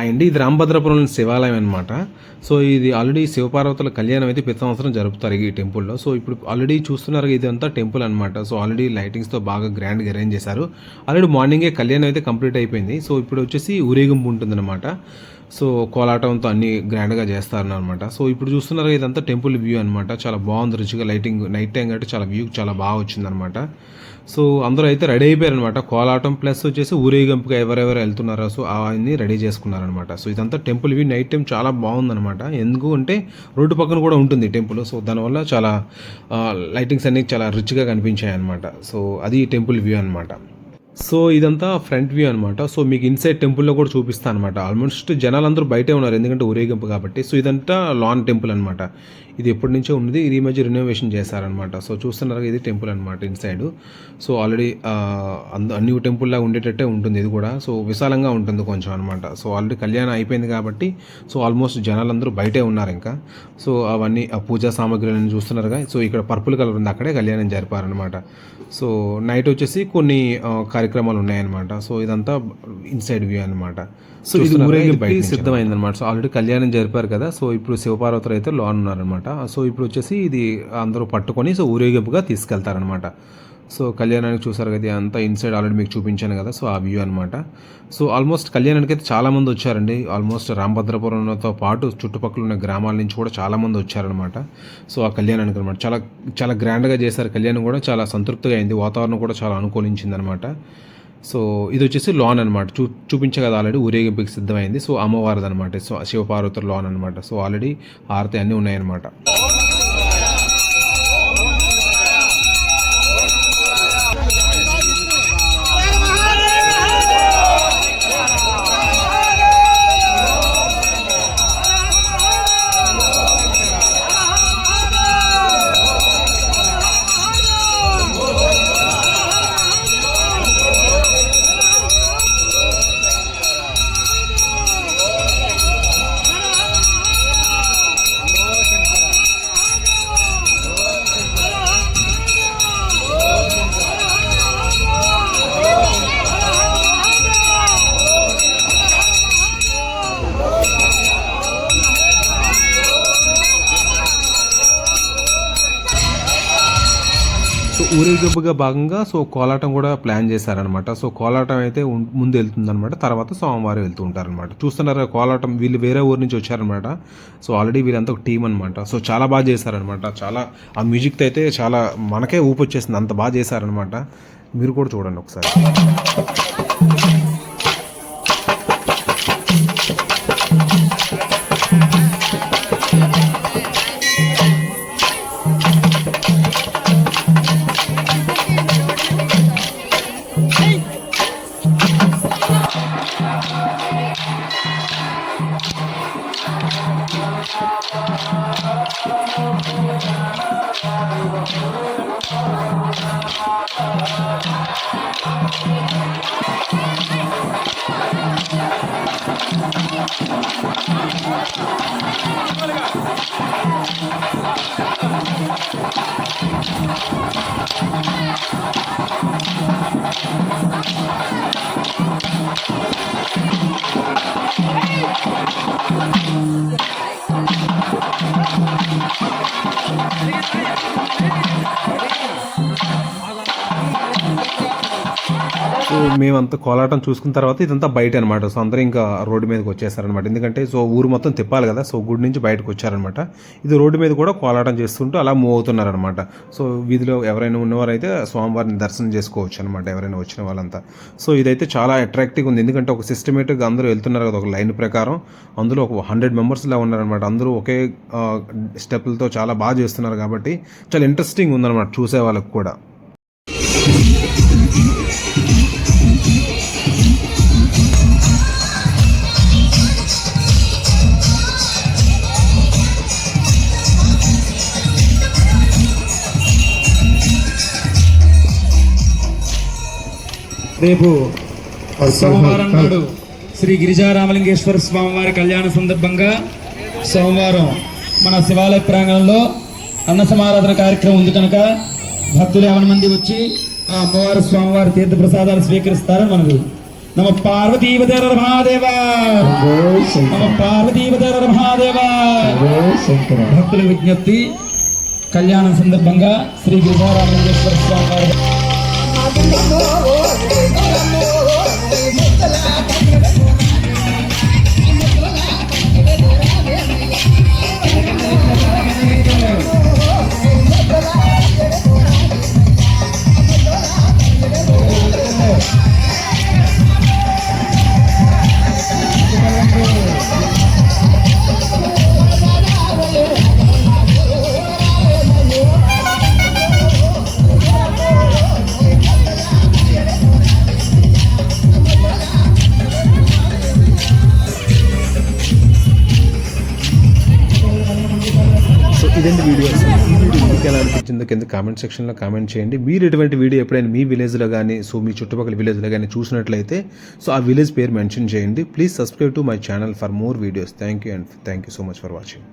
అండి ఇది రామభద్రపురం శివాలయం అనమాట సో ఇది ఆల్రెడీ శివపార్వతుల కళ్యాణం అయితే ప్రతి సంవత్సరం జరుపుతారు ఈ టెంపుల్లో సో ఇప్పుడు ఆల్రెడీ చూస్తున్నారు ఇదంతా టెంపుల్ అనమాట సో ఆల్రెడీ లైటింగ్స్తో బాగా గ్రాండ్గా అరేంజ్ చేశారు. ఆల్రెడీ మార్నింగే కళ్యాణం అయితే కంప్లీట్ అయిపోయింది. సో ఇప్పుడు వచ్చేసి ఊరేగింపు ఉంటుందన్నమాట. సో కోలాటంతో అన్ని గ్రాండ్గా చేస్తారనమాట సో ఇప్పుడు చూస్తున్నారు ఇదంతా టెంపుల్ వ్యూ అనమాట చాలా బాగుంది రుచిగా లైటింగ్ నైట్ టైం కాబట్టి చాలా వ్యూ చాలా బాగా వచ్చిందనమాట సో అందరూ అయితే రెడీ అయిపోయారు అనమాట కోలాటం ప్లస్ వచ్చేసి ఊరేగింపుగా ఎవరెవరు వెళ్తున్నారో సో అవన్నీ రెడీ చేసుకున్నారనమాట సో ఇదంతా టెంపుల్ వ్యూ నైట్ టైం చాలా బాగుందనమాట ఎందుకు అంటే రోడ్డు పక్కన కూడా ఉంటుంది టెంపుల్ సో దానివల్ల చాలా లైటింగ్స్ అన్ని చాలా రిచ్గా కనిపించాయి అనమాట సో అది టెంపుల్ వ్యూ అనమాట సో ఇదంతా ఫ్రంట్ వ్యూ అనమాట సో మీకు ఇన్సైడ్ టెంపుల్లో కూడా చూపిస్తాను అనమాట ఆల్మోస్ట్ జనాలందరూ బయటే ఉన్నారు ఎందుకంటే ఊరేగింపు కాబట్టి. సో ఇదంతా లాన్ టెంపుల్ అనమాట ఇది ఎప్పటి నుంచో ఉంది ఇది ఈ మధ్య రినోవేషన్ చేశారనమాట సో చూస్తున్నారు ఇది టెంపుల్ అనమాట ఇన్సైడ్ సో ఆల్రెడీ అంద అన్ని టెంపుల్లా ఉండేటట్టే ఉంటుంది ఇది కూడా. సో విశాలంగా ఉంటుంది కొంచెం అనమాట సో ఆల్రెడీ కళ్యాణం అయిపోయింది కాబట్టి సో ఆల్మోస్ట్ జనాలందరూ బయటే ఉన్నారు ఇంకా. సో అవన్నీ ఆ పూజా సామాగ్రిలను చూస్తున్నారుగా సో ఇక్కడ పర్పుల్ కలర్ ఉంది అక్కడే కళ్యాణం జరిపారనమాట సో నైట్ వచ్చేసి కొన్ని కార్యక్రమాలు ఉన్నాయన్నమాట. సో ఇదంతా ఇన్సైడ్ వ్యూ అనమాట సో ఇది ఊరేగింపుకి సిద్ధమైందనమాట సో ఆల్రెడీ కళ్యాణం జరిపారు కదా. సో ఇప్పుడు శివపార్వతులు అయితే లోన్ ఉన్నారనమాట సో ఇప్పుడు వచ్చేసి ఇది అందరూ పట్టుకొని సో ఊరేగింపుగా తీసుకెళ్తారనమాట సో కళ్యాణానికి చూసారు కదా అంతా ఇన్సైడ్ ఆల్రెడీ మీకు చూపించాను కదా సో ఆ వ్యూ అనమాట సో ఆల్మోస్ట్ కళ్యాణానికి అయితే చాలామంది వచ్చారండి. ఆల్మోస్ట్ రామభద్రపురంతో పాటు చుట్టుపక్కల ఉన్న గ్రామాల నుంచి కూడా చాలామంది వచ్చారనమాట సో ఆ కళ్యాణానికి అనమాట చాలా చాలా గ్రాండ్గా చేశారు కళ్యాణం కూడా చాలా సంతృప్తిగా అయింది. వాతావరణం కూడా చాలా అనుకూలించింది అనమాట సో ఇది వచ్చేసి లాన్ అనమాట చూ చూపించే కదా ఆల్రెడీ ఊరేగింపుకి సిద్ధమైంది. సో అమ్మవారిది అనమాట సో శివపార్వతుల లాన్ అనమాట సో ఆల్రెడీ ఆరతి అన్నీ ఉన్నాయన్నమాట. ఊరేగింపుగా భాగంగా సో కోలాటం కూడా ప్లాన్ చేశారనమాట సో కోలాటం అయితే ముందు వెళ్తుందనమాట తర్వాత సోమవారం వెళ్తూ ఉంటారనమాట చూస్తున్నారు కోలాటం వీళ్ళు వేరే ఊరు నుంచి వచ్చారనమాట సో ఆల్రెడీ వీళ్ళంతా ఒక టీం అనమాట సో చాలా బాగా చేశారనమాట చాలా ఆ మ్యూజిక్తో అయితే చాలా మనకే ఊపు వచ్చేసింది. అంత బాగా చేశారనమాట మీరు కూడా చూడండి ఒకసారి. సో మేమంతా కోలాటం చూసుకున్న తర్వాత ఇదంతా బయట అనమాట సో అందరూ ఇంకా రోడ్డు మీదకి వచ్చేసారనమాట. ఎందుకంటే సో ఊరు మొత్తం తిప్పాలి కదా సో గుడి నుంచి బయటకు వచ్చారనమాట. ఇది రోడ్డు మీద కూడా కోలాటం చేస్తుంటూ అలా మూవ్ అవుతున్నారనమాట. సో వీధిలో ఎవరైనా ఉన్నవారైతే స్వామివారిని దర్శనం చేసుకోవచ్చు అనమాట ఎవరైనా వచ్చిన వాళ్ళంతా. సో ఇదైతే చాలా అట్రాక్టివ్గా ఉంది. ఎందుకంటే ఒక సిస్టమేటిక్గా అందరూ వెళ్తున్నారు కదా ఒక లైన్ ప్రకారం. అందులో ఒక హండ్రెడ్ మెంబర్స్లా ఉన్నారనమాట. అందరూ ఒకే స్టెప్లతో చాలా బాగా చేస్తున్నారు కాబట్టి చాలా ఇంట్రెస్టింగ్ ఉందన్నమాట చూసే వాళ్ళకి కూడా. రేపు సోమవారం నాడు శ్రీ గిరిజారామలింగేశ్వర స్వామివారి కళ్యాణ సందర్భంగా సోమవారం మన శివాలయ ప్రాంగణంలో అన్న సమారాధన కార్యక్రమం ఉంది కనుక భక్తులు యావన మంది వచ్చి ఆ అమ్మవారి స్వామివారి తీర్థ ప్రసాదాలు స్వీకరిస్తారని మనవి. నమ పార్వతీవతర మహాదేవ. నమ పార్వతీవతర మహాదేవ. భక్తుల విజ్ఞప్తి కళ్యాణం సందర్భంగా శ్రీ గిరిజారామలింగేశ్వర స్వామి వారి సో కామెంట్ సెక్షన్లో కామెంట్ చేయండి. మీరు ఎటువంటి వీడియో ఎప్పుడైనా మీ విలేజ్లో కానీ సో మీ చుట్టుపక్కల విలేజ్లో కానీ చూసినట్లయితే సో ఆ విలేజ్ పేరు మెన్షన్ చేయండి. Please subscribe to my channel for more videos. Thank you and thank you so much for watching.